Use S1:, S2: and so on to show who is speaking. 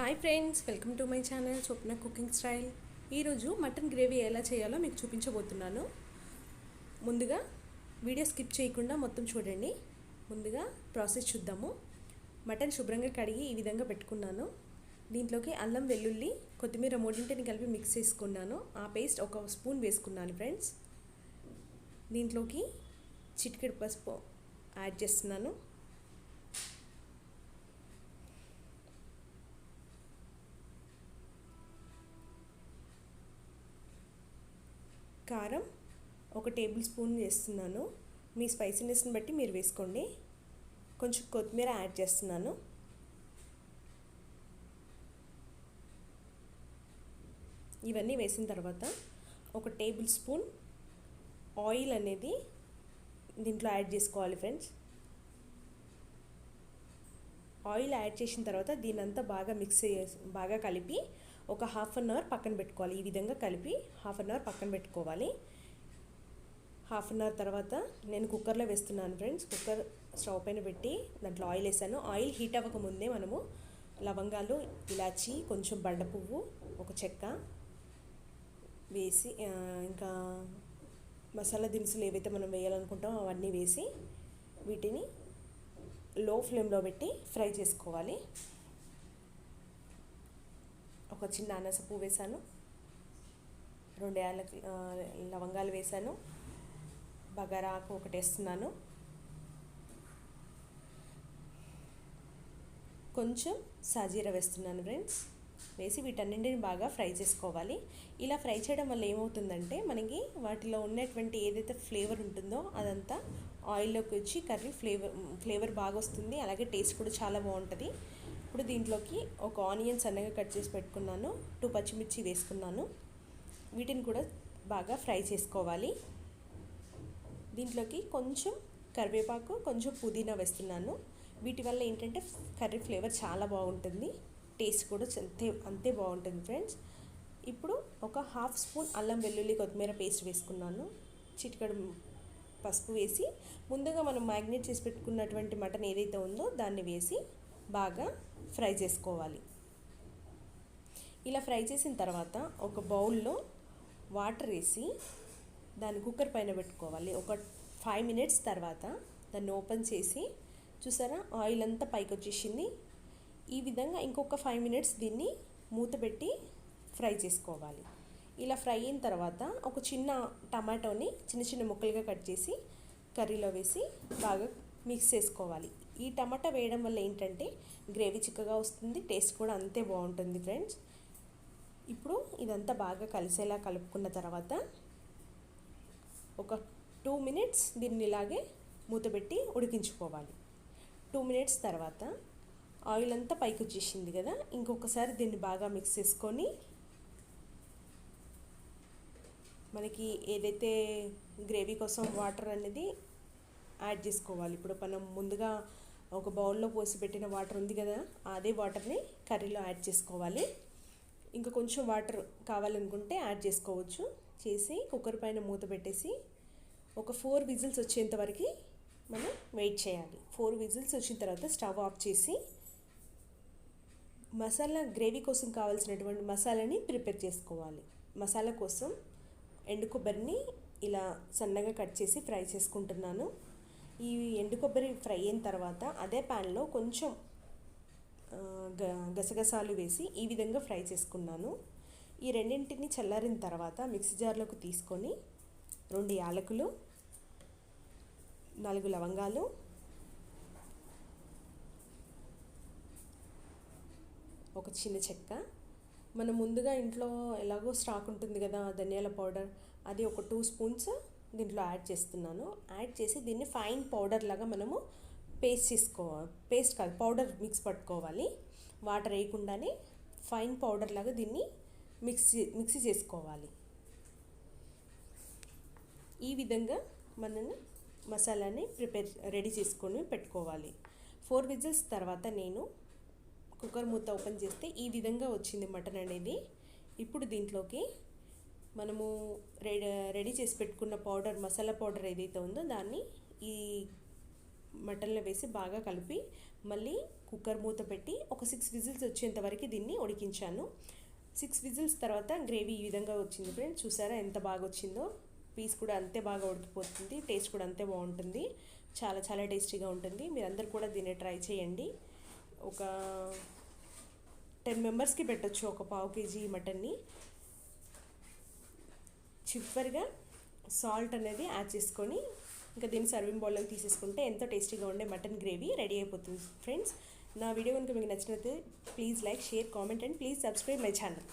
S1: Hi friends welcome to my channel Swapna cooking style. ఈరోజు mutton gravy ఎలా చేయాలో మీకు చూపించబోతున్నాను. ముందుగా వీడియో స్కిప్ చేయకుండా మొత్తం చూడండి. ముందుగా ప్రాసెస్ చూద్దాము. మటన్ శుభ్రంగా కడిగి ఈ విధంగా పెట్టుకున్నాను. దీంట్లోకి అల్లం వెల్లుల్లి కొత్తిమీర మూడింటిని కలిపి మిక్స్ చేసుకున్నాను. ఆ పేస్ట్ ఒక స్పూన్ వేసుకున్నాను ఫ్రెండ్స్. దీంట్లోకి చిటికెడు పసుపు యాడ్ చేస్తున్నాను. కారం ఒక టేబుల్ స్పూన్ వేస్తున్నాను. మీ స్పైసీనెస్ని బట్టి మీరు వేసుకోండి. కొంచెం కొత్తిమీర యాడ్ చేస్తున్నాను. ఇవన్నీ వేసిన తర్వాత ఒక టేబుల్ స్పూన్ ఆయిల్ అనేది దీంట్లో యాడ్ చేసుకోవాలి ఫ్రెండ్స్. ఆయిల్ యాడ్ చేసిన తర్వాత దీనంతా బాగా మిక్స్ చేసి బాగా కలిపి ఒక హాఫ్ అన్ అవర్ పక్కన పెట్టుకోవాలి. ఈ విధంగా కలిపి హాఫ్ అన్ అవర్ పక్కన పెట్టుకోవాలి. హాఫ్ అన్ అవర్ తర్వాత నేను కుక్కర్లో వేస్తున్నాను ఫ్రెండ్స్ కుక్కర్ స్టవ్ పైన పెట్టి దాంట్లో ఆయిల్ వేసాను. ఆయిల్ హీట్ అవ్వకముందే మనము లవంగాలు ఇలాచి కొంచెం బండ పువ్వు ఒక చెక్క వేసి ఇంకా మసాలా దినుసులు ఏవైతే మనం వేయాలనుకుంటామో అవన్నీ వేసి వీటిని లో ఫ్లేమ్లో పెట్టి ఫ్రై చేసుకోవాలి. ఒక చిన్న అనస పువ్వు వేశాను. రెండు యాలకి లవంగాలు వేసాను బగారా ఆకు ఒకటి వేస్తున్నాను. కొంచెం సాజీర వేస్తున్నాను ఫ్రెండ్స్. వేసి వీటన్నింటిని బాగా ఫ్రై చేసుకోవాలి. ఇలా ఫ్రై చేయడం వల్ల ఏమవుతుందంటే మనకి వాటిలో ఉన్నటువంటి ఏదైతే ఫ్లేవర్ ఉంటుందో అదంతా ఆయిల్లోకి వచ్చి కర్రీ ఫ్లేవర్ ఫ్లేవర్ బాగా వస్తుంది. అలాగే టేస్ట్ కూడా చాలా బాగుంటుంది. ఇప్పుడు దీంట్లోకి ఒక ఆనియన్ సన్నగా కట్ చేసి పెట్టుకున్నాను టూ పచ్చిమిర్చి వేసుకున్నాను. వీటిని కూడా బాగా ఫ్రై చేసుకోవాలి. దీంట్లోకి కొంచెం కరివేపాకు కొంచెం పుదీనా వేస్తున్నాను. వీటి వల్ల ఏంటంటే కర్రీ ఫ్లేవర్ చాలా బాగుంటుంది టేస్ట్ కూడా అంతే అంతే బాగుంటుంది ఫ్రెండ్స్. ఇప్పుడు ఒక హాఫ్ స్పూన్ అల్లం వెల్లుల్లి కొత్తిమీర పేస్ట్ వేసుకున్నాను. చిటికడు పసుపు వేసి ముందుగా మనం మ్యాగ్నేట్ చేసి పెట్టుకున్నటువంటి మటన్ ఏదైతే ఉందో దాన్ని వేసి బాగా ఫ్రై చేసుకోవాలి. ఇలా ఫ్రై చేసిన తర్వాత ఒక బౌల్లో వాటర్ వేసి దాన్ని కుక్కర్ పైన పెట్టుకోవాలి. ఒక ఫైవ్ మినిట్స్ తర్వాత దాన్ని ఓపెన్ చేసి చూసారా? ఆయిల్ అంతా పైకి వచ్చేసింది. ఈ విధంగా ఇంకొక ఫైవ్ మినిట్స్ దీన్ని మూత పెట్టి ఫ్రై చేసుకోవాలి. ఇలా ఫ్రై అయిన తర్వాత ఒక చిన్న టమాటోని చిన్న చిన్న ముక్కలుగా కట్ చేసి కర్రీలో వేసి బాగా మిక్స్ చేసుకోవాలి. ఈ టమాటా వేయడం వల్ల ఏంటంటే గ్రేవీ చిక్కగా వస్తుంది టేస్ట్ కూడా అంతే బాగుంటుంది ఫ్రెండ్స్. ఇప్పుడు ఇదంతా బాగా కలిసేలా కలుపుకున్న తర్వాత ఒక టూ మినిట్స్ దీన్ని ఇలాగే మూతపెట్టి ఉడికించుకోవాలి. టూ మినిట్స్ తర్వాత ఆయిల్ అంతా పైకి వచ్చేసింది కదా ఇంకొకసారి దీన్ని బాగా మిక్స్ చేసుకొని మనకి ఏదైతే గ్రేవీ కోసం వాటర్ అనేది యాడ్ చేసుకోవాలి. ఇప్పుడు మనం ముందుగా ఒక బౌల్లో పోసి పెట్టిన వాటర్ ఉంది కదా అదే వాటర్ని కర్రీలో యాడ్ చేసుకోవాలి. ఇంకా కొంచెం వాటర్ కావాలనుకుంటే యాడ్ చేసుకోవచ్చు. చేసి కుక్కర్ పైన మూత పెట్టేసి ఒక ఫోర్ విజిల్స్ వచ్చేంత వరకు మనం వెయిట్ చేయాలి. ఫోర్ విజిల్స్ వచ్చిన తర్వాత స్టవ్ ఆఫ్ చేసి మసాలా గ్రేవీ కోసం కావాల్సినటువంటి మసాలాని ప్రిపేర్ చేసుకోవాలి. మసాలా కోసం ఎండు కొబ్బరిని ఇలా సన్నగా కట్ చేసి ఫ్రై చేసుకుంటున్నాను. ఈ ఎండు కొబ్బరి ఫ్రై అయిన తర్వాత అదే ప్యాన్లో కొంచెం గసగసాలు వేసి ఈ విధంగా ఫ్రై చేసుకున్నాను. ఈ రెండింటిని చల్లారిన తర్వాత మిక్సీ జార్లోకి తీసుకొని రెండు యాలకులు నాలుగు లవంగాలు ఒక చిన్న చెక్క. మనం ముందుగా ఇంట్లో ఎలాగో స్టాక్ ఉంటుంది కదా ధనియాల పౌడర్ అది ఒక టూ స్పూన్స్ దీంట్లో యాడ్ చేస్తున్నాను. యాడ్ చేసి దీన్ని ఫైన్ పౌడర్ లాగా మనము పేస్ట్ చేసుకోవాలి పేస్ట్ కాదు పౌడర్ మిక్స్ పట్టుకోవాలి. వాటర్ వేయకుండానే ఫైన్ పౌడర్ లాగా దీన్ని మిక్సీ మిక్సీ చేసుకోవాలి. ఈ విధంగా మనం మసాలాని ప్రిపేర్ రెడీ చేసుకొని పెట్టుకోవాలి. ఫోర్ విజిల్స్ తర్వాత నేను కుక్కర్ మూత ఓపెన్ చేస్తే ఈ విధంగా వచ్చింది మటన్ అనేది. ఇప్పుడు దీంట్లోకి మనము రెడీ రెడీ చేసి పెట్టుకున్న పౌడర్ మసాలా పౌడర్ ఏదైతే ఉందో దాన్ని ఈ మటన్లో వేసి బాగా కలిపి మళ్ళీ కుక్కర్ మూత పెట్టి ఒక సిక్స్ విజిల్స్ వచ్చేంత వరకు దీన్ని ఉడికించాను. సిక్స్ విజిల్స్ తర్వాత గ్రేవీ ఈ విధంగా వచ్చింది ఫ్రెండ్స్. చూసారా ఎంత బాగా వచ్చిందో? పీస్ కూడా అంతే బాగా ఉడికిపోతుంది టేస్ట్ కూడా అంతే బాగుంటుంది. చాలా చాలా టేస్టీగా ఉంటుంది. మీరందరూ కూడా దీన్ని ట్రై చేయండి. ఒక టెన్ మెంబర్స్కి పెట్టచ్చు ఒక పావు కేజీ మటన్ని. చివరిగా సాల్ట్ అనేది యాడ్ చేసుకొని ఇంకా దీన్ని సర్వింగ్ బౌల్లోకి తీసేసుకుంటే ఎంతో టేస్టీగా ఉండే మటన్ గ్రేవీ రెడీ అయిపోతుంది. ఫ్రెండ్స్ నా వీడియో కనుక మీకు నచ్చినట్లయితే please like share comment and please subscribe my channel.